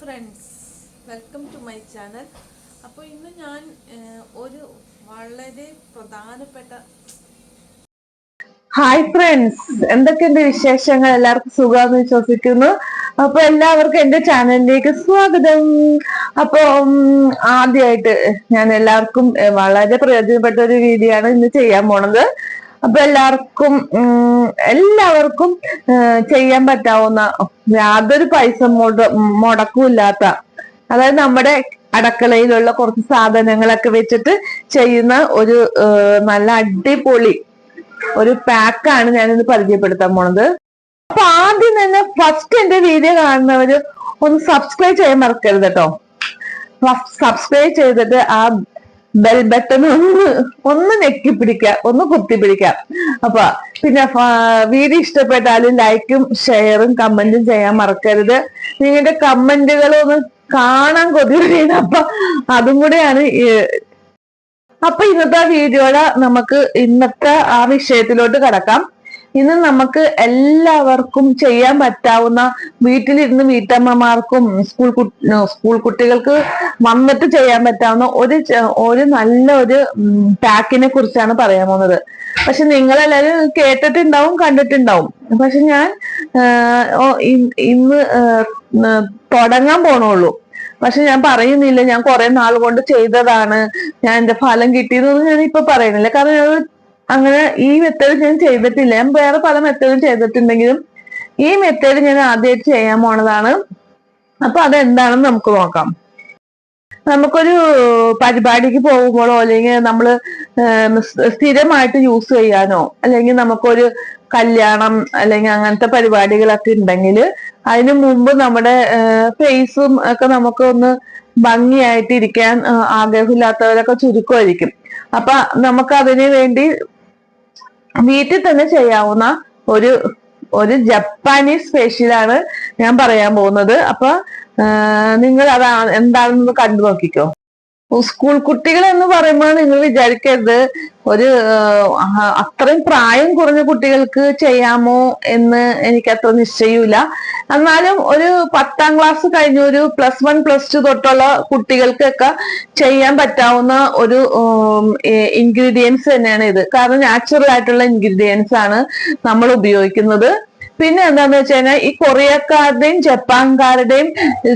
Friends welcome to my channel അപ്പോൾ ഇന്ന് ഞാൻ ഒരു വളരെ പ്രധാനപ്പെട്ട ഹായ് ഫ്രണ്ട്സ് എന്തൊക്കെയുണ്ട് വിശേഷങ്ങൾ? എല്ലാവർക്കും സുഖമാണെന്ന് വിശ്വസിക്കുന്നു. അപ്പൊ എല്ലാവർക്കും എന്റെ ചാനലിലേക്ക് സ്വാഗതം. അപ്പൊ ആദ്യമായിട്ട് ഞാൻ എല്ലാവർക്കും വളരെ പ്രയോജനപ്പെട്ട ഒരു വീഡിയോ ഇന്ന് ചെയ്യാൻ പോണത്. അപ്പൊ എല്ലാവർക്കും എല്ലാവർക്കും ചെയ്യാൻ പറ്റാവുന്ന യാതൊരു പൈസ മുട- മുടക്കുമില്ലാത്ത അതായത് നമ്മുടെ അടുക്കളയിലുള്ള കുറച്ച് സാധനങ്ങളൊക്കെ വെച്ചിട്ട് ചെയ്യുന്ന ഒരു നല്ല അടിപൊളി ഒരു പാക്കാണ് ഞാനിന്ന് പരിചയപ്പെടുത്താൻ പോണത്. അപ്പൊ ആദ്യം തന്നെ ഫസ്റ്റ് എന്റെ വീഡിയോ കാണുന്നവര് ഒന്ന് സബ്സ്ക്രൈബ് ചെയ്യാൻ മറക്കരുത് കേട്ടോ സബ്സ്ക്രൈബ് ചെയ്തിട്ട് ആ ബെൽ ബട്ടൺ ഒന്ന് ഒന്ന് ഞെക്കി പിടിക്കാം ഒന്ന് കുത്തി പിടിക്കാം. അപ്പൊ പിന്നെ വീഡിയോ ഇഷ്ടപ്പെട്ടാലും ലൈക്കും ഷെയറും കമന്റും ചെയ്യാൻ മറക്കരുത്. നിങ്ങളുടെ കമന്റുകൾ ഒന്ന് കാണാൻ കൊതിയാണ് അപ്പൊ അതും കൂടെയാണ് അപ്പൊ ഇന്നത്തെ വീഡിയോയുടെ നമുക്ക് ഇന്നത്തെ ആ വിഷയത്തിലോട്ട് കടക്കാം. ഇന്ന് നമുക്ക് എല്ലാവർക്കും ചെയ്യാൻ പറ്റാവുന്ന വീട്ടിലിരുന്ന് വീട്ടമ്മമാർക്കും സ്കൂൾ സ്കൂൾ കുട്ടികൾക്ക് വന്നിട്ട് ചെയ്യാൻ പറ്റാവുന്ന ഒരു ഒരു നല്ല ഒരു പാക്കിനെ കുറിച്ചാണ് പറയാൻ പോകുന്നത്. പക്ഷെ നിങ്ങളെല്ലാരും കേട്ടിട്ടുണ്ടാവും കണ്ടിട്ടുണ്ടാവും. പക്ഷെ ഞാൻ ഇന്ന് തുടങ്ങാൻ പോണുള്ളൂ. പക്ഷെ ഞാൻ പറയുന്നില്ല ഞാൻ കുറെ നാൾ കൊണ്ട് ചെയ്തതാണ് ഞാൻ എന്റെ ഫലം കിട്ടിയതൊന്നും ഞാൻ ഇപ്പൊ പറയുന്നില്ല. കാരണം അങ്ങനെ ഈ മെത്തേഡ് ഞാൻ ചെയ്തിട്ടില്ല. ഞാൻ വേറെ പല മെത്തേഡും ചെയ്തിട്ടുണ്ടെങ്കിലും ഈ മെത്തേഡ് ഞാൻ ആദ്യമായിട്ട് ചെയ്യാൻ പോണതാണ്. അപ്പൊ അതെന്താണെന്ന് നമുക്ക് നോക്കാം. നമുക്കൊരു പരിപാടിക്ക് പോകുമ്പോഴോ അല്ലെങ്കിൽ നമ്മൾ സ്ഥിരമായിട്ട് യൂസ് ചെയ്യാനോ അല്ലെങ്കിൽ നമുക്കൊരു കല്യാണം അല്ലെങ്കിൽ അങ്ങനത്തെ പരിപാടികളൊക്കെ ഉണ്ടെങ്കിൽ അതിനു മുമ്പ് നമ്മുടെ ഫേസും ഒക്കെ നമുക്ക് ഒന്ന് ഭംഗിയായിട്ട് ഇരിക്കാൻ ആഗ്രഹമില്ലാത്തവരൊക്കെ ചുരുക്കമായിരിക്കും. അപ്പൊ നമുക്ക് അതിനു വേണ്ടി വീട്ടിൽ തന്നെ ചെയ്യാവുന്ന ഒരു ഒരു ജപ്പാനീസ് സ്പെഷ്യലാണ് ഞാൻ പറയാൻ പോകുന്നത്. അപ്പൊ നിങ്ങൾ അത് എന്താണെന്ന് കണ്ടു നോക്കിക്കോ. സ്കൂൾ കുട്ടികൾ എന്ന് പറയുമ്പോൾ നിങ്ങൾ വിചാരിക്കരുത്. ഒരു അത്രയും പ്രായം കുറഞ്ഞ കുട്ടികൾക്ക് ചെയ്യാമോ എന്ന് എനിക്ക് അത്ര നിശ്ചയമില്ല. എന്നാലും ഒരു പത്താം ക്ലാസ് കഴിഞ്ഞ ഒരു പ്ലസ് വൺ പ്ലസ് ടു തൊട്ടുള്ള കുട്ടികൾക്കൊക്കെ ചെയ്യാൻ പറ്റാവുന്ന ഒരു ഇൻഗ്രീഡിയൻസ് തന്നെയാണ് ഇത്. കാരണം നാച്ചുറൽ ആയിട്ടുള്ള ഇൻഗ്രീഡിയൻസ് ആണ് നമ്മൾ ഉപയോഗിക്കുന്നത്. പിന്നെ എന്താന്ന് വെച്ച് കഴിഞ്ഞാൽ ഈ കൊറിയക്കാരുടെയും ജപ്പാൻകാരുടെയും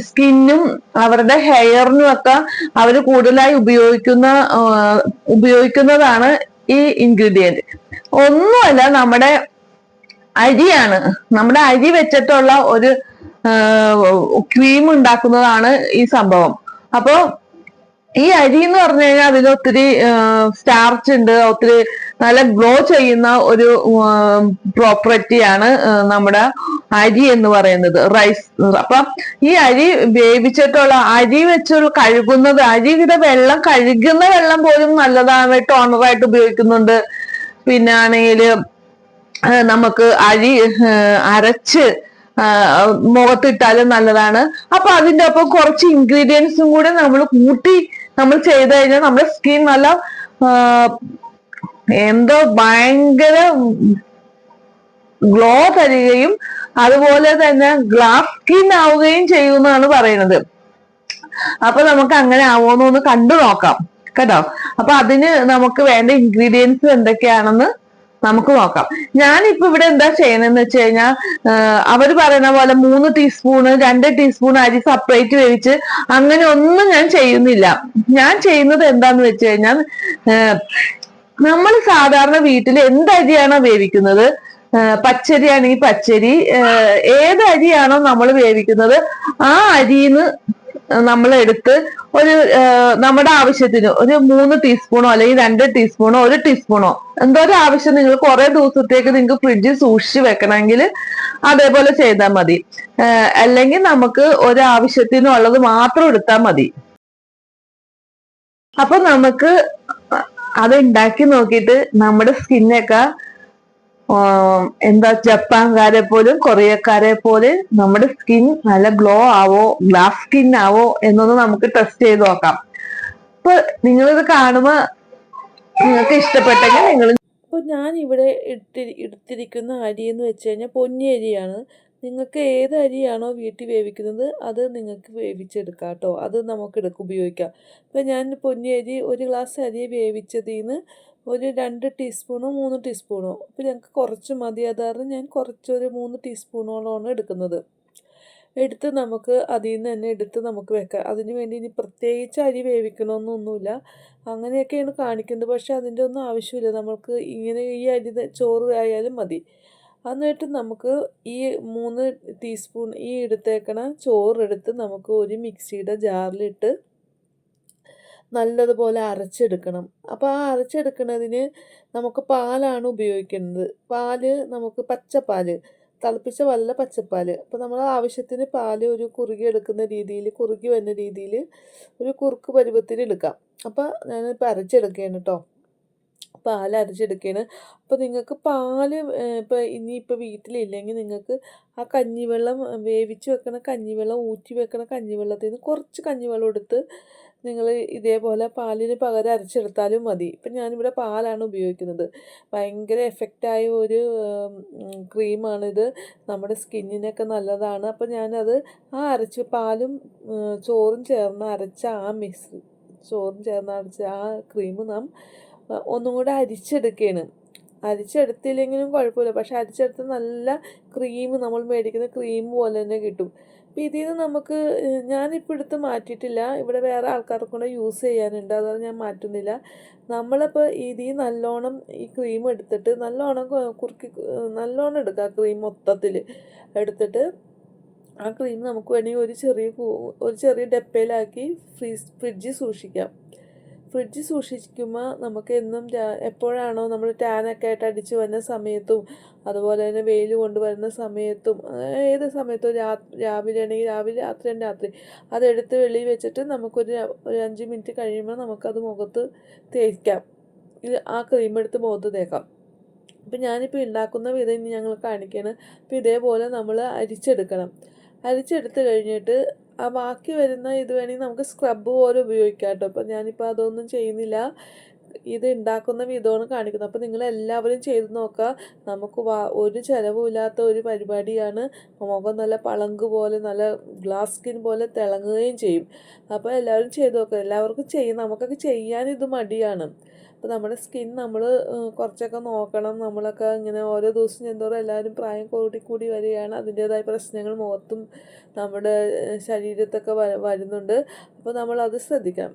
സ്കിന്നും അവരുടെ ഹെയറിനും ഒക്കെ അവർ കൂടുതലായി ഉപയോഗിക്കുന്ന ഉപയോഗിക്കുന്നതാണ് ഈ ഇൻഗ്രീഡിയന്റ് ഒന്നുമല്ല നമ്മുടെ അരിയാണ്. നമ്മുടെ അരി വെച്ചിട്ടുള്ള ഒരു ക്രീം ഉണ്ടാക്കുന്നതാണ് ഈ സംഭവം. അപ്പൊ ഈ അരി എന്ന് പറഞ്ഞു കഴിഞ്ഞാൽ അതിൽ ഒത്തിരി സ്റ്റാർച്ച് ഉണ്ട്. ഒത്തിരി നല്ല ഗ്ലോ ചെയ്യുന്ന ഒരു പ്രോപ്പർട്ടിയാണ് നമ്മുടെ അരി എന്ന് പറയുന്നത്. റൈസ് അപ്പൊ ഈ അരി വേവിച്ചിട്ടുള്ള അരി വെച്ചുള്ള കഴുകുന്നത് അരിയുടെ വെള്ളം കഴുകുന്ന വെള്ളം പോലും നല്ലതാണ്. ടോണറായിട്ട് ഉപയോഗിക്കുന്നുണ്ട്. പിന്നെ ആണെങ്കിൽ നമുക്ക് അരി അരച്ച് മുഖത്തിട്ടാലും നല്ലതാണ്. അപ്പൊ അതിന്റെ ഒപ്പം കുറച്ച് ഇൻഗ്രീഡിയൻസും കൂടെ നമ്മൾ കൂട്ടി നമ്മൾ ചെയ്ത് കഴിഞ്ഞാൽ നമ്മുടെ സ്കിൻ നല്ല എന്തോ ഭയങ്കര ഗ്ലോ തരികയും അതുപോലെ തന്നെ ഗ്ലാസ് സ്കിൻ ആവുകയും ചെയ്യുമെന്നാണ് പറയുന്നത്. അപ്പൊ നമുക്ക് അങ്ങനെ ആവുമെന്ന് ഒന്ന് കണ്ടു നോക്കാം. കേട്ടോ? അപ്പൊ അതിന് നമുക്ക് വേണ്ട ഇൻഗ്രീഡിയൻസ് എന്തൊക്കെയാണെന്ന് നമുക്ക് നോക്കാം. ഞാനിപ്പോ ഇവിടെ എന്താ ചെയ്യുന്നതെന്ന് വെച്ച് കഴിഞ്ഞാൽ അവർ പറയുന്ന പോലെ മൂന്ന് ടീസ്പൂണ് രണ്ട് ടീസ്പൂൺ അരി സെപ്പറേറ്റ് വേവിച്ച് അങ്ങനെ ഒന്നും ഞാൻ ചെയ്യുന്നില്ല. ഞാൻ ചെയ്യുന്നത് എന്താന്ന് വെച്ച് കഴിഞ്ഞാൽ നമ്മൾ സാധാരണ വീട്ടിൽ എന്ത് അരിയാണോ വേവിക്കുന്നത്? പച്ചരി ആണെങ്കിൽ പച്ചരി ഏത് അരിയാണോ നമ്മൾ വേവിക്കുന്നത്? ആ അരിന്ന് നമ്മൾ എടുത്ത് ഒരു നമ്മുടെ ആവശ്യത്തിന് ഒരു മൂന്ന് ടീസ്പൂണോ അല്ലെങ്കിൽ രണ്ട് ടീസ്പൂണോ ഒരു ടീസ്പൂണോ എന്തോ ഒരു ആവശ്യം നിങ്ങൾ കുറെ ദിവസത്തേക്ക് നിങ്ങൾക്ക് ഫ്രിഡ്ജിൽ സൂക്ഷിച്ച് വെക്കണമെങ്കിൽ അതേപോലെ ചെയ്താൽ മതി. അല്ലെങ്കിൽ നമുക്ക് ഒരു ആവശ്യത്തിനുള്ളത് മാത്രം എടുത്താൽ മതി. അപ്പൊ നമുക്ക് അത് ഉണ്ടാക്കി നോക്കിയിട്ട് നമ്മുടെ സ്കിന്നൊക്കെ എന്താ ജപ്പാൻകാരെ പോലും കൊറിയക്കാരെ പോലെ നമ്മുടെ സ്കിൻ നല്ല ഗ്ലോ ആവോ ഗ്ലാസ് സ്കിൻ ആവോ എന്നൊന്ന് നമുക്ക് ടെസ്റ്റ് ചെയ്ത് നോക്കാം. അപ്പൊ നിങ്ങളിത് കാണുമ്പോ നിങ്ങൾക്ക് ഇഷ്ടപ്പെട്ടെങ്കിൽ നിങ്ങൾ അപ്പോൾ ഞാൻ ഇവിടെ എടുത്തിരിക്കുന്ന അരി എന്ന് വെച്ച് കഴിഞ്ഞാൽ പൊന്നി അരിയാണ് നിങ്ങൾക്ക് ഏത് അരിയാണോ വീട്ടിൽ വേവിക്കുന്നത് അത് നിങ്ങൾക്ക് വേവിച്ചെടുക്കാം കേട്ടോ. അത് നമുക്ക് എടുക്ക ഉപയോഗിക്കാം. ഇപ്പം ഞാൻ പൊന്നി അരി ഒരു ഗ്ലാസ് അരി വേവിച്ചതിൽ നിന്ന് ഒരു രണ്ട് ടീസ്പൂണോ മൂന്ന് ടീസ്പൂണോ. അപ്പോൾ ഞങ്ങൾക്ക് കുറച്ച് മതി. അതാറ് ഞാൻ കുറച്ചൊരു മൂന്ന് ടീസ്പൂണോളമാണ് എടുക്കുന്നത്. എടുത്ത് നമുക്ക് അതിൽ നിന്ന് തന്നെ എടുത്ത് നമുക്ക് വെക്കാം. അതിന് വേണ്ടി ഇനി പ്രത്യേകിച്ച് അരി വേവിക്കണമെന്നൊന്നുമില്ല അങ്ങനെയൊക്കെയാണ് കാണിക്കുന്നത്. പക്ഷേ അതിന്റെ ഒന്നും ആവശ്യമില്ല. നമുക്ക് ഇങ്ങനെ ഈ അരി ചോറ് ആയാലും മതി. എന്നിട്ട് നമുക്ക് ഈ മൂന്ന് ടീസ്പൂൺ ഈ എടുത്തേക്കണ ചോറെടുത്ത് നമുക്ക് ഒരു മിക്സിയുടെ ജാറിലിട്ട് നല്ലതുപോലെ അരച്ചെടുക്കണം. അപ്പോൾ ആ അരച്ചെടുക്കുന്നതിന് നമുക്ക് പാലാണ് ഉപയോഗിക്കുന്നത്. പാൽ നമുക്ക് പച്ചപ്പാൽ തിളപ്പിച്ച വല്ല പച്ചപ്പാൽ. അപ്പോൾ നമ്മൾ ആവശ്യത്തിന് പാൽ ഒരു കുറുകി എടുക്കുന്ന രീതിയിൽ കുറുകി വരുന്ന രീതിയിൽ ഒരു കുറുക്ക് പരുവത്തിൽ എടുക്കാം. അപ്പോൾ ഞാനിപ്പോൾ അരച്ചെടുക്കുകയാണ് കേട്ടോ പാൽ അരച്ചെടുക്കുകയാണ് അപ്പോൾ നിങ്ങൾക്ക് പാൽ ഇപ്പോൾ ഇനിയിപ്പോൾ വീട്ടിലില്ലെങ്കിൽ നിങ്ങൾക്ക് ആ കഞ്ഞിവെള്ളം വേവിച്ച് വെക്കണ കഞ്ഞിവെള്ളം ഊറ്റി വെക്കണ കഞ്ഞിവെള്ളത്തിൽ നിന്ന് കുറച്ച് കഞ്ഞിവെള്ളം എടുത്ത് നിങ്ങൾ ഇതേപോലെ പാലിന് പകരം അരച്ചെടുത്താലും മതി. ഇപ്പം ഞാനിവിടെ പാലാണ് ഉപയോഗിക്കുന്നത്. ഭയങ്കര എഫക്റ്റായ ഒരു ക്രീമാണിത്. നമ്മുടെ സ്കിന്നിനൊക്കെ നല്ലതാണ്. അപ്പം ഞാനത് ആ അരച്ച് പാലും ചോറും ചേർന്ന് അരച്ച ആ മിക്സ് ചോറും ചേർന്ന് അരച്ച ആ ക്രീം നാം ഒന്നും കൂടെ അരിച്ചെടുക്കുകയാണ് അരിച്ചെടുത്തില്ലെങ്കിലും കുഴപ്പമില്ല. പക്ഷെ അരിച്ചെടുത്ത് നല്ല ക്രീം നമ്മൾ മേടിക്കുന്ന ക്രീം പോലെ തന്നെ കിട്ടും. അപ്പോൾ ഇതിൽ നിന്ന് നമുക്ക് ഞാനിപ്പോൾ എടുത്ത് മാറ്റിയിട്ടില്ല. ഇവിടെ വേറെ ആൾക്കാർക്ക് കൂടെ യൂസ് ചെയ്യാനുണ്ട്. അതാണ് ഞാൻ മാറ്റുന്നില്ല. നമ്മളിപ്പോൾ ഇതിൽ നല്ലോണം ഈ ക്രീം എടുത്തിട്ട് നല്ലോണം കുറുക്കി നല്ലോണം എടുക്കുക ക്രീം മൊത്തത്തിൽ എടുത്തിട്ട് ആ ക്രീം നമുക്ക് വേണമെങ്കിൽ ഒരു ചെറിയ ഒരു ചെറിയ ഡപ്പയിലാക്കി ഫ്രീസ് ഫ്രിഡ്ജിൽ സൂക്ഷിക്കാം. ഫ്രിഡ്ജിൽ സൂക്ഷിക്കുമ്പോൾ നമുക്ക് എന്നും എപ്പോഴാണോ നമ്മൾ ടാനൊക്കെ ആയിട്ട് അടിച്ച് വരുന്ന സമയത്തും അതുപോലെ തന്നെ വെയിൽ കൊണ്ടുവരുന്ന സമയത്തും ഏത് സമയത്തും രാവിലെ ആണെങ്കിൽ രാവിലെ രാത്രി രാത്രി അതെടുത്ത് വെളിയിൽ വെച്ചിട്ട് നമുക്കൊരു ഒരു അഞ്ച് മിനിറ്റ് കഴിയുമ്പോൾ നമുക്കത് മുഖത്ത് തേക്കാം. ഇത് ആ ക്രീം എടുത്ത് മുഖത്ത് തേക്കാം. അപ്പം ഞാനിപ്പോൾ ഉണ്ടാക്കുന്ന വിധം ഞങ്ങൾ കാണിക്കുകയാണ് അപ്പോൾ ഇതേപോലെ നമ്മൾ അരിച്ചെടുക്കണം. അരിച്ചെടുത്ത് കഴിഞ്ഞിട്ട് ആ ബാക്കി വരുന്ന ഇത് വേണമെങ്കിൽ നമുക്ക് സ്ക്രബ് പോലെ ഉപയോഗിക്കാം കേട്ടോ. അപ്പം ഞാനിപ്പോൾ അതൊന്നും ചെയ്യുന്നില്ല. ഇത് ഉണ്ടാക്കുന്ന വിധമാണ് കാണിക്കുന്നത്. അപ്പോൾ നിങ്ങൾ എല്ലാവരും ചെയ്ത് നോക്കുക. നമുക്ക് ഒരു ചിലവുമില്ലാത്ത ഒരു പരിപാടിയാണ്. മുഖം നല്ല പളങ്ക് പോലെ നല്ല ഗ്ലാസ് സ്കിൻ പോലെ തിളങ്ങുകയും ചെയ്യും. അപ്പോൾ എല്ലാവരും ചെയ്ത് നോക്കുക. എല്ലാവർക്കും ചെയ്യും. നമുക്കൊക്കെ ചെയ്യാൻ ഇത് മടിയാണ്. അപ്പോൾ നമ്മുടെ സ്കിൻ നമ്മൾ കുറച്ചൊക്കെ നോക്കണം. നമ്മളൊക്കെ ഇങ്ങനെ ഓരോ ദിവസം ചെന്തോറും എല്ലാവരും പ്രായം കൂടി കൂടി വരികയാണ്. അതിന്റേതായ പ്രശ്നങ്ങൾ മുഖത്തും നമ്മുടെ ശരീരത്തൊക്കെ വരുന്നുണ്ട്. അപ്പോൾ നമ്മളത് ശ്രദ്ധിക്കാം.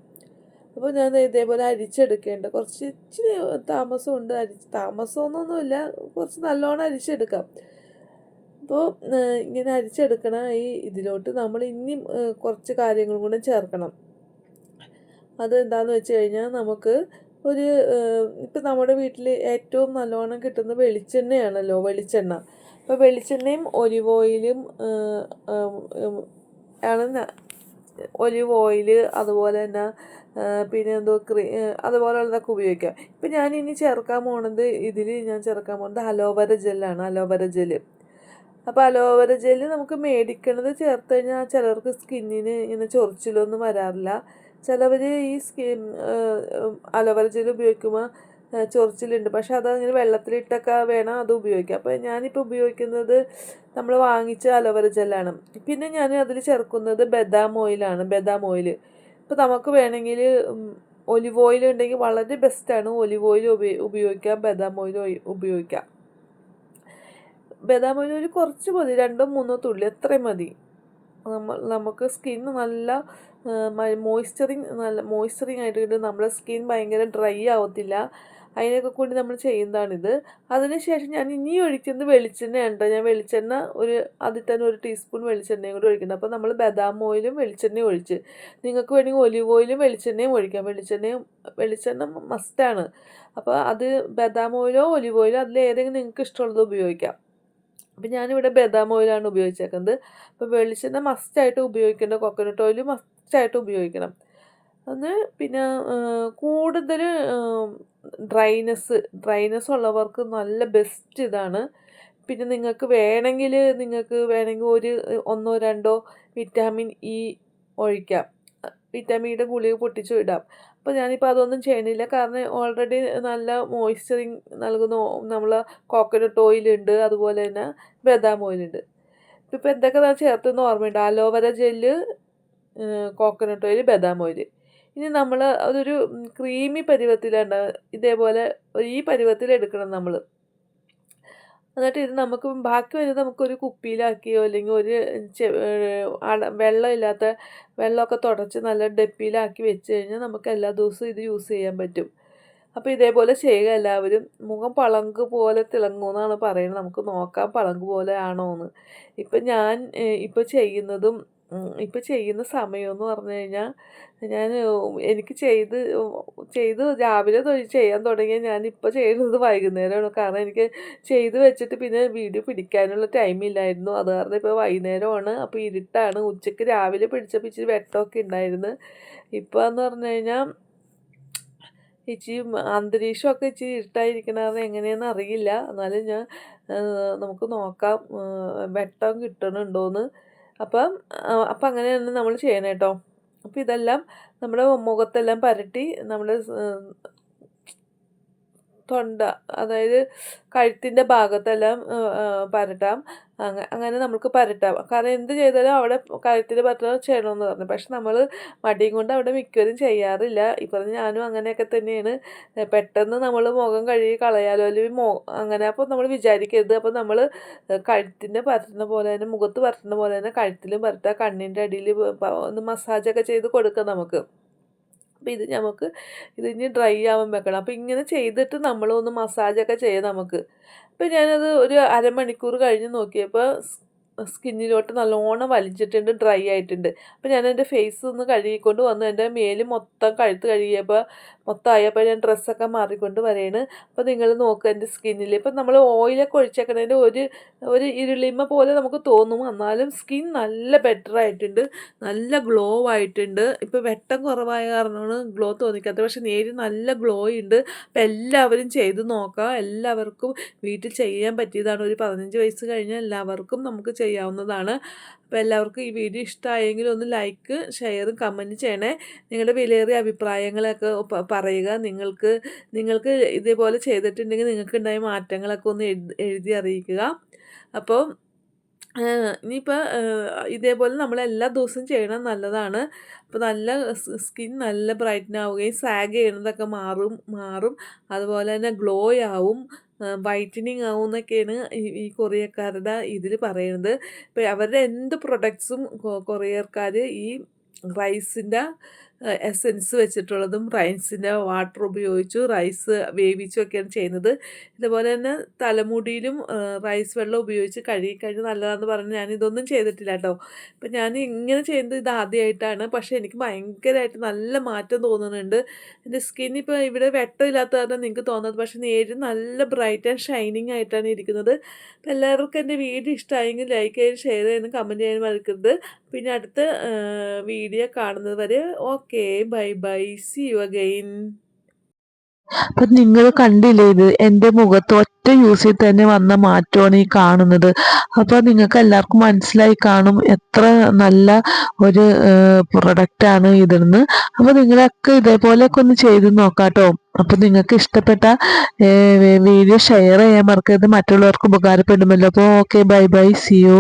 അപ്പോൾ ഞാൻ ഇതേപോലെ അരിച്ചെടുക്കേണ്ട. കുറച്ച് ഇച്ചിരി താമസമുണ്ട് അരി താമസമൊന്നൊന്നുമില്ല കുറച്ച് നല്ലോണം അരിച്ചെടുക്കാം. അപ്പോൾ ഇങ്ങനെ അരിച്ചെടുക്കണ ഈ ഇതിലോട്ട് നമ്മൾ ഇനിയും കുറച്ച് കാര്യങ്ങളും കൂടെ ചേർക്കണം. അത് എന്താണെന്ന് വെച്ച് കഴിഞ്ഞാൽ നമുക്ക് ഒരു ഇപ്പം നമ്മുടെ വീട്ടിൽ ഏറ്റവും നല്ലോണം കിട്ടുന്ന വെളിച്ചെണ്ണയാണല്ലോ വെളിച്ചെണ്ണ. അപ്പോൾ വെളിച്ചെണ്ണയും ഒലിവ് ഓയിലും ആണ് ഒലിവ് ഓയിൽ അതുപോലെ തന്നെ പിന്നെ എന്തോ ക്രീ അതുപോലുള്ളതൊക്കെ ഉപയോഗിക്കാം. ഇപ്പം ഞാൻ ഇനി ചേർക്കാൻ പോണത് ഇതിൽ ഞാൻ ചേർക്കാൻ പോകുന്നത് അലോവേര ജെല്ലാണ് അലോവേര ജെല്ല് അപ്പോൾ അലോവേര ജെല്ല് നമുക്ക് മേടിക്കണത് ചേർത്ത് കഴിഞ്ഞാൽ ചിലർക്ക് സ്കിന്നിന് ഇങ്ങനെ ചൊറിച്ചിലൊന്നും വരാറില്ല. ചിലവർ ഈ സ്കിൻ അലോവര ജെൽ ഉപയോഗിക്കുമ്പോൾ ചൊറിച്ചിലുണ്ട്. പക്ഷെ അത് അങ്ങനെ വെള്ളത്തിലിട്ടൊക്കെ വേണം അത് ഉപയോഗിക്കാം അപ്പോൾ ഞാനിപ്പോൾ ഉപയോഗിക്കുന്നത് നമ്മൾ വാങ്ങിച്ച അലോവര ജെല്ലാണ്. പിന്നെ ഞാൻ അതിൽ ചേർക്കുന്നത് ബദാം ഓയിലാണ് ബദാം ഓയിൽ ഇപ്പോൾ നമുക്ക് വേണമെങ്കിൽ ഒലിവ് ഓയിൽ ഉണ്ടെങ്കിൽ വളരെ ബെസ്റ്റാണ് ഒലിവ് ഓയിൽ ഉപയോഗിക്കാം ബദാം ഓയിൽ ഉപയോഗിക്കാം. ബദാം ഓയിൽ ഒരു കുറച്ച് മതി രണ്ടോ മൂന്നോ തുള്ളി അത്രയും മതി. നമ്മൾ നമുക്ക് സ്കിൻ നല്ല മോയ്സ്ചറിങ് നല്ല മോയ്സ്ചറിങ് ആയിട്ട് കിട്ടും. നമ്മുടെ സ്കിൻ ഭയങ്കര ഡ്രൈ ആവത്തില്ല. അതിനൊക്കെ കൂടി നമ്മൾ ചെയ്യുന്നതാണിത്. അതിനുശേഷം ഞാൻ ഇനി ഒഴിക്കുന്നത് വെളിച്ചെണ്ണയാണ് കേട്ടോ ഞാൻ വെളിച്ചെണ്ണ ഒരു അതിൽ തന്നെ ഒരു ടീസ്പൂൺ വെളിച്ചെണ്ണയും കൂടി ഒഴിക്കുന്നത് അപ്പോൾ നമ്മൾ ബദാം ഓയിലും വെളിച്ചെണ്ണയും ഒഴിച്ച് നിങ്ങൾക്ക് വേണമെങ്കിൽ ഒലിവ് ഓയിലും വെളിച്ചെണ്ണയും ഒഴിക്കാം. വെളിച്ചെണ്ണയും വെളിച്ചെണ്ണ മസ്റ്റാണ്. അപ്പോൾ അത് ബദാം ഓയിലോ ഒലിവ് ഓയിലോ അതിൽ ഏതെങ്കിലും നിങ്ങൾക്ക് ഇഷ്ടമുള്ളത് ഉപയോഗിക്കാം. അപ്പം ഞാനിവിടെ ബദാം ഓയിലാണ് ഉപയോഗിച്ചേക്കുന്നത്. അപ്പോൾ വെളിച്ചെണ്ണ മസ്റ്റായിട്ട് ഉപയോഗിക്കേണ്ട കോക്കനട്ട് ഓയിൽ മസ്റ്റായിട്ട് ഉപയോഗിക്കണം. അത് പിന്നെ കൂടുതൽ ഡ്രൈനസ് ഡ്രൈനസ് ഉള്ളവർക്ക് നല്ല ബെസ്റ്റ് ഇതാണ്. പിന്നെ നിങ്ങൾക്ക് വേണമെങ്കിൽ നിങ്ങൾക്ക് വേണമെങ്കിൽ ഒരു ഒന്നോ രണ്ടോ വിറ്റാമിൻ ഇ ഒഴിക്കാം. വിറ്റാമിൻ ഇയുടെ ഗുളിക പൊട്ടിച്ചു ഇടാം അപ്പോൾ ഞാനിപ്പോൾ അതൊന്നും ചെയ്യണില്ല കാരണം ഓൾറെഡി നല്ല മോയ്സ്ചറിങ് നൽകുന്ന നമ്മൾ കോക്കനട്ട് ഓയിലുണ്ട് അതുപോലെ തന്നെ ബദാം ഓയിലുണ്ട് ഇപ്പം ഇപ്പോൾ എന്തൊക്കെ ഞാൻ ചേർത്തെന്ന് ഓർമ്മയുണ്ട്. Aloe vera gel coconut oil ബദാം ഓയിൽ ഇനി നമ്മൾ അതൊരു ക്രീമി പരുവത്തിലാണ് ഇതേപോലെ ഈ പരുവത്തിൽ എടുക്കണം നമ്മൾ എന്നിട്ട് ഇത് നമുക്ക് ബാക്കി വരുന്നത് നമുക്കൊരു കുപ്പിയിലാക്കിയോ അല്ലെങ്കിൽ ഒരു വെള്ളമില്ലാത്ത വെള്ളമൊക്കെ തുടച്ച് നല്ല ഡപ്പിയിലാക്കി വെച്ച് കഴിഞ്ഞാൽ നമുക്ക് എല്ലാ ദിവസവും ഇത് യൂസ് ചെയ്യാൻ പറ്റും. അപ്പോൾ ഇതേപോലെ ചെയ്യുക. എല്ലാവരും മുഖം പളങ്ക് പോലെ തിളങ്ങുമെന്നാണ് പറയുന്നത്. നമുക്ക് നോക്കാം പളങ്ക് പോലെ ആണോ എന്ന് ഇപ്പം ഞാൻ ഇപ്പോൾ ചെയ്യുന്നതും ഇപ്പം ചെയ്യുന്ന സമയമെന്ന് പറഞ്ഞു കഴിഞ്ഞാൽ ഞാൻ എനിക്ക് ചെയ്ത് ചെയ്ത് രാവിലെ ചെയ്യാൻ തുടങ്ങിയാൽ ഞാൻ ഇപ്പോൾ ചെയ്യുന്നത് വൈകുന്നേരമാണ്. കാരണം എനിക്ക് ചെയ്ത് വെച്ചിട്ട് പിന്നെ വീഡിയോ പിടിക്കാനുള്ള ടൈമില്ലായിരുന്നു അത് കാരണം ഇപ്പോൾ വൈകുന്നേരമാണ്. അപ്പോൾ ഇരുട്ടാണ്. ഉച്ചയ്ക്ക് രാവിലെ പിടിച്ചപ്പോൾ ഇച്ചിരി വെട്ടമൊക്കെ ഉണ്ടായിരുന്നു. ഇപ്പോൾ എന്ന് പറഞ്ഞു കഴിഞ്ഞാൽ ഇച്ചിരി അന്തരീക്ഷമൊക്കെ ഇച്ചിരി ഇരുട്ടായിരിക്കണ എങ്ങനെയെന്ന് അറിയില്ല. എന്നാലും ഞാൻ നമുക്ക് നോക്കാം വെട്ടം കിട്ടണുണ്ടോയെന്ന് അപ്പം അപ്പം അങ്ങനെയാണ് നമ്മൾ ചെയ്യണം കേട്ടോ അപ്പോൾ ഇതെല്ലാം നമ്മുടെ മുഖത്തെല്ലാം പരട്ടി നമ്മുടെ തൊണ്ട അതായത് കഴുത്തിന്റെ ഭാഗത്തെല്ലാം പരട്ടാം. അങ്ങ അങ്ങനെ നമുക്ക് പരട്ടാം. കാരണം എന്ത് ചെയ്താലും അവിടെ കഴുത്തിൽ പറ്റുന്ന ചെയ്യണമെന്ന് പറഞ്ഞു. പക്ഷെ നമ്മൾ മടിയും കൊണ്ട് അവിടെ മിക്കവരും ചെയ്യാറില്ല. ഇപ്പം ഞാനും അങ്ങനെയൊക്കെ തന്നെയാണ്. പെട്ടെന്ന് നമ്മൾ മുഖം കഴുകി കളയാലോ അല്ലെങ്കിൽ മോ അങ്ങനെ അപ്പോൾ നമ്മൾ വിചാരിക്കരുത്. അപ്പോൾ നമ്മൾ കഴുത്തിന്റെ പരട്ടുന്ന പോലെ തന്നെ മുഖത്ത് പരട്ടുന്ന പോലെ തന്നെ കഴുത്തിലും പരട്ടുക കണ്ണിന്റെ അടിയിൽ ഒന്ന് മസാജൊക്കെ ചെയ്ത് കൊടുക്കാം നമുക്ക്. അപ്പോൾ ഇത് നമുക്ക് ഇത് ഇനി ഡ്രൈ ആവാൻ വെക്കണം. അപ്പോൾ ഇങ്ങനെ ചെയ്തിട്ട് നമ്മളൊന്ന് മസാജൊക്കെ ചെയ്യാം നമുക്ക്. അപ്പോൾ ഞാനത് ഒരു അരമണിക്കൂർ കഴിഞ്ഞ് നോക്കിയപ്പോൾ സ്കിന്നിലോട്ട് നല്ലോണം വലിച്ചിട്ടുണ്ട് ഡ്രൈ ആയിട്ടുണ്ട്. അപ്പോൾ ഞാൻ എന്റെ ഫേസ് ഒന്ന് കഴുകിക്കൊണ്ട് വന്നു എന്റെ മേൽ മൊത്തം കഴുത്ത് കഴുകിയപ്പോൾ മൊത്തം ആയപ്പോൾ ഞാൻ ഡ്രസ്സൊക്കെ മാറിക്കൊണ്ട് വരെയാണ് അപ്പോൾ നിങ്ങൾ നോക്കുക എന്റെ സ്കിന്നിൽ ഇപ്പം നമ്മൾ ഓയിലൊക്കെ ഒഴിച്ചേക്കണതിന്റെ ഒരു ഒരു ഇരുളിമ പോലെ നമുക്ക് തോന്നും. എന്നാലും സ്കിൻ നല്ല ബെറ്റർ ആയിട്ടുണ്ട്. നല്ല ഗ്ലോ ആയിട്ടുണ്ട്. ഇപ്പോൾ വെട്ടം കുറവായ കാരണമാണ് ഗ്ലോ തോന്നിക്കാത്തത്. പക്ഷേ നേരി നല്ല ഗ്ലോ ഉണ്ട്. അപ്പോൾ എല്ലാവരും ചെയ്ത് നോക്കാം. എല്ലാവർക്കും വീട്ടിൽ ചെയ്യാൻ പറ്റിയതാണ്. ഒരു പതിനഞ്ച് വയസ്സ് കഴിഞ്ഞ എല്ലാവർക്കും നമുക്ക് ചെയ്യാവുന്നതാണ്. അപ്പോൾ എല്ലാവർക്കും ഈ വീഡിയോ ഇഷ്ടമായെങ്കിൽ ഒന്ന് ലൈക്ക് ഷെയറും കമന്റ് ചെയ്യണേ. നിങ്ങളുടെ വിലയേറിയ അഭിപ്രായങ്ങളൊക്കെ പറയുക. നിങ്ങൾക്ക് നിങ്ങൾക്ക് ഇതേപോലെ ചെയ്തിട്ടുണ്ടെങ്കിൽ നിങ്ങൾക്കുണ്ടായ മാറ്റങ്ങളൊക്കെ ഒന്ന് എഴുതി അറിയിക്കുക. അപ്പോൾ ഇനിയിപ്പോൾ ഇതേപോലെ നമ്മൾ എല്ലാ ദിവസവും ചെയ്യണം നല്ലതാണ്. അപ്പോൾ നല്ല സ്കിൻ നല്ല ബ്രൈറ്റൻ ആവുകയും സാഗ് ചെയ്യണതൊക്കെ മാറും മാറും. അതുപോലെ തന്നെ ഗ്ലോ ആവും. വൈറ്റനിങ് ആവുമെന്നൊക്കെയാണ് ഈ കൊറിയക്കാരുടെ ഇതിൽ പറയുന്നത് അവരുടെ എന്ത് പ്രൊഡക്ട്സും കൊറിയർക്കാർ ഈ റൈസിന്റെ എസെൻസ് വെച്ചിട്ടുള്ളതും റൈസിന്റെ വാട്ടർ ഉപയോഗിച്ചു റൈസ് വേവിച്ചും ഒക്കെയാണ് ചെയ്യുന്നത്. ഇതുപോലെ തന്നെ തലമുടിയിലും റൈസ് വെള്ളം ഉപയോഗിച്ച് കഴുകി കഴിഞ്ഞ് നല്ലതാണെന്ന് പറഞ്ഞ് ഞാൻ ഇതൊന്നും ചെയ്തിട്ടില്ല കേട്ടോ. അപ്പം ഞാൻ ഇങ്ങനെ ചെയ്യുന്നത് ഇത് ആദ്യമായിട്ടാണ് പക്ഷേ എനിക്ക് ഭയങ്കരമായിട്ട് നല്ല മാറ്റം തോന്നുന്നുണ്ട്. എന്റെ സ്കിൻ ഇപ്പോൾ ഇവിടെ വെട്ടമില്ലാത്ത കാരണം നിങ്ങൾക്ക് തോന്നുന്നത് പക്ഷേ നേരിട്ട് നല്ല ബ്രൈറ്റ് ആൻഡ് ഷൈനിങ് ആയിട്ടാണ് ഇരിക്കുന്നത്. അപ്പം എല്ലാവർക്കും എന്റെ വീഡിയോ ഇഷ്ടമായെങ്കിൽ ലൈക്ക് ചെയ്യാനും ഷെയർ ചെയ്യാനും കമന്റ് ചെയ്യാനും മറക്കരുത്. പിന്നെ അടുത്ത വീഡിയോ കാണുന്നത് വരെ okay bye bye see you again അപ്പൊ നിങ്ങൾ കണ്ടില്ലേ ഇത് എന്റെ മുഖത്ത് ഒറ്റ യൂസിൽ തന്നെ വന്ന മാറ്റമാണ് ഈ കാണുന്നത്. അപ്പൊ നിങ്ങൾക്ക് എല്ലാവർക്കും മനസ്സിലായി കാണും എത്ര നല്ല ഒരു പ്രൊഡക്റ്റ് ആണ് ഇതെന്ന് അപ്പൊ നിങ്ങളൊക്കെ ഇതേപോലെയൊക്കെ ഒന്ന് ചെയ്ത് നോക്കാട്ടോ. അപ്പൊ നിങ്ങൾക്ക് ഇഷ്ടപ്പെട്ട വീഡിയോ ഷെയർ ചെയ്യാൻ മറക്കരുത്. മറ്റുള്ളവർക്ക് ഉപകാരപ്പെടുമല്ലോ. അപ്പോൾ okay bye bye see you